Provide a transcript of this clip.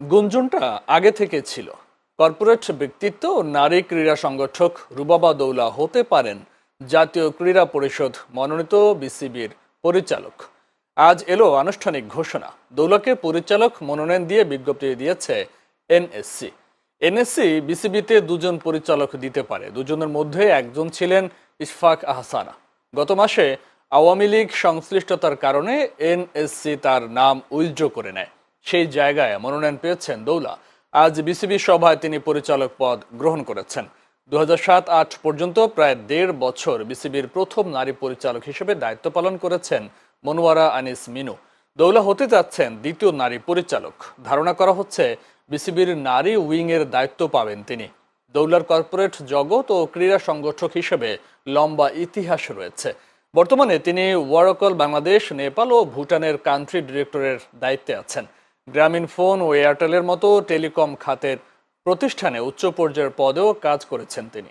গুঞ্জনটা আগে থেকে ছিল। কর্পোরেট ব্যক্তিত্ব নারী ক্রীড়া সংগঠক রুবাবা দৌলা হতে পারেন জাতীয় ক্রীড়া পরিষদ মনোনীত বিসিবির পরিচালক। আজ এলো আনুষ্ঠানিক ঘোষণা। দৌলাকে পরিচালক মনোনয়ন দিয়ে বিজ্ঞপ্তি দিয়েছে এনএসসি। এনএসসি বিসিবিতে দুজন পরিচালক দিতে পারে। দুজনের মধ্যে একজন ছিলেন ইশফাক আহসানা। গত মাসে আওয়ামী লীগ সংশ্লিষ্টতার কারণে এনএসসি তার নাম উইথড্র করে নেয়। সেই জায়গায় মনোনয়ন পেয়েছেন দৌলা। আজ বিসিবি সভায় তিনি পরিচালক পদ গ্রহণ করেছেন। দু আট পর্যন্ত প্রায় দেড় বছর বিসিবির প্রথম নারী পরিচালক হিসেবে দায়িত্ব পালন করেছেন মনোয়ারা আনিস মিনু। দৌলা হতে যাচ্ছেন দ্বিতীয় নারী পরিচালক। ধারণা করা হচ্ছে বিসিবির নারী উইংয়ের দায়িত্ব পাবেন তিনি। দৌলার কর্পোরেট জগৎ ও ক্রীড়া সংগঠক হিসেবে লম্বা ইতিহাস রয়েছে। বর্তমানে তিনি ওয়ারকল, বাংলাদেশ, নেপাল ও ভুটানের কান্ট্রি ডিরেক্টরের দায়িত্বে আছেন। গ্রামীণ ফোন ও এয়ারটেলের মতো টেলিকম খাতের প্রতিষ্ঠানে উচ্চ পর্যায়ের পদেও কাজ করেছেন তিনি।